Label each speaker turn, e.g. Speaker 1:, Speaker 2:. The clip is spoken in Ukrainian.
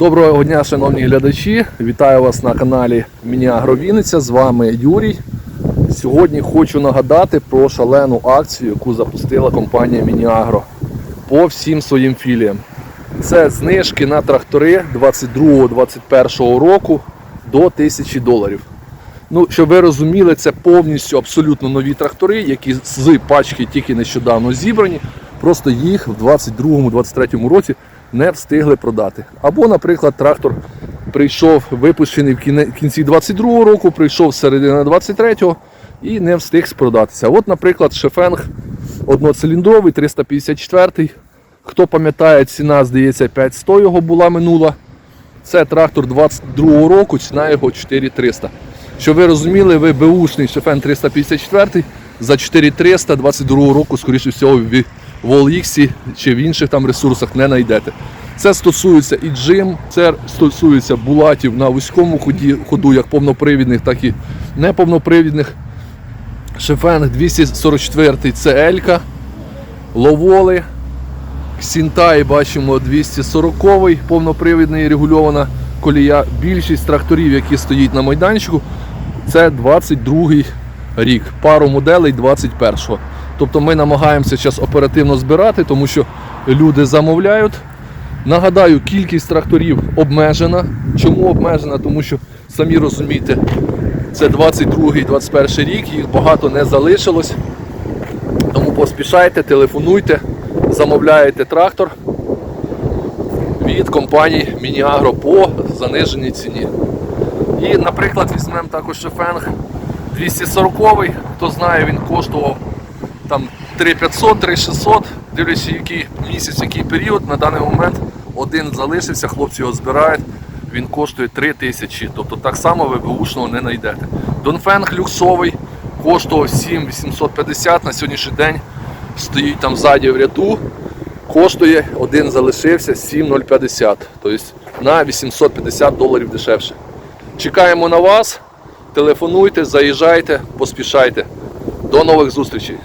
Speaker 1: Доброго дня, шановні глядачі! Вітаю вас на каналі Мініагро Вінниця. З вами Юрій. Сьогодні хочу нагадати про шалену акцію, яку запустила компанія Мініагро по всім своїм філіям. Це знижки на трактори 22-21 року до 1000 доларів. Ну, щоб ви розуміли, це повністю абсолютно нові трактори, які з пачки тільки нещодавно зібрані. Просто їх в 22-23 році не встигли продати. Або, наприклад, трактор прийшов випущений в кінці 22-го року, прийшов середина 23-го і не встиг продатися. От, наприклад, Шефенг одноциліндровий, 354 Хто пам'ятає, ціна, здається, 5100 його була минула. Це трактор 22 року, ціна його 4300. Щоб ви розуміли, ви беушний Шефен 354 за 4300 22 року, скоріше всього, в OLX чи в інших там ресурсах не знайдете. Це стосується і джим, це стосується булатів на вузькому ході, ходу, як повнопривідних, так і неповнопривідних. Шефен 244 це Елька, Ловоли, Сінтай бачимо 240 повнопривідний регульована колія. Більшість тракторів, які стоять на майданчику, це 22-й рік. Пару моделей 21-го. Тобто ми намагаємося зараз оперативно збирати, тому що люди замовляють. Нагадаю, кількість тракторів обмежена. Чому обмежена? Тому що самі розумієте, це 22-21 рік, їх багато не залишилось. Тому поспішайте, телефонуйте, замовляєте трактор від компанії Мініагро по заниженій ціні. І, наприклад, візьмемо також Шефенг 240 хто знає, він коштував там 3500, 3600, дивлячись, який місяць, який період. На даний момент один залишився, хлопці його збирають. Він коштує 3000, тобто так само ви бушного не знайдете. Донфенг люксовий коштував 7850 на сьогоднішній день. Стоїть там ззаді в ряду. Коштує один залишився 7050, тобто на 850 доларів дешевше. Чекаємо на вас. Телефонуйте, заїжджайте, поспішайте. До нових зустрічей!